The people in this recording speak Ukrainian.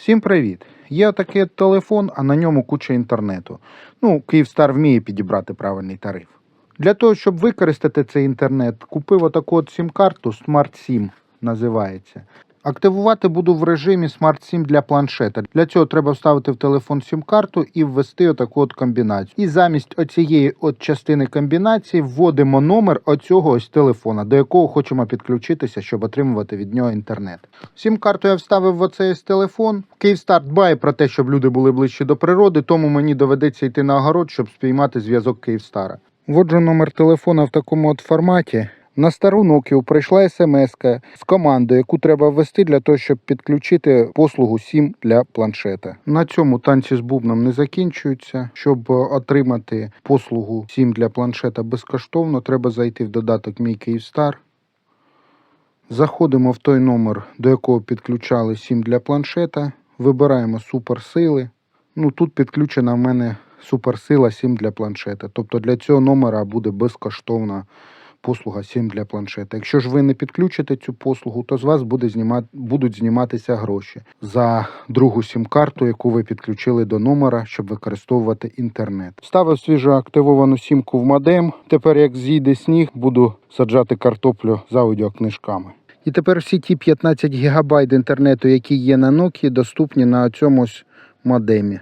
Всім привіт! Є такий телефон, а на ньому куча інтернету. Ну, Київстар вміє підібрати правильний тариф. Для того, щоб використати цей інтернет, купив отаку от сім-карту Smart SIM називається. Активувати буду в режимі Smart SIM для планшета. Для цього треба вставити в телефон сім-карту і ввести отаку от комбінацію. І замість оцієї от частини комбінації вводимо номер оцього ось телефона, до якого хочемо підключитися, щоб отримувати від нього інтернет. Сім-карту я вставив в оцей телефон. Київстар дбає про те, щоб люди були ближче до природи, тому мені доведеться йти на огород, щоб спіймати зв'язок Київстара. Вводжу номер телефона в такому от форматі. На стару Nokia прийшла смс з командою, яку треба ввести для того, щоб підключити послугу SIM для планшета. На цьому танці з бубном не закінчуються. Щоб отримати послугу SIM для планшета безкоштовно, треба зайти в додаток Мій Київстар. Заходимо в той номер, до якого підключали SIM для планшета. Вибираємо суперсили. Ну тут підключена в мене суперсила SIM для планшета. Тобто для цього номера буде безкоштовна послуга SIM для планшета. Якщо ж ви не підключите цю послугу, то з вас буде знімати, будуть зніматися гроші за другу сім-карту, яку ви підключили до номера, щоб використовувати інтернет. Ставив свіжо активовану сімку в модем. Тепер, як зійде сніг, буду саджати картоплю з аудіокнижками. І тепер всі ті 15 гігабайт інтернету, які є на Nokia, доступні на цьому модемі.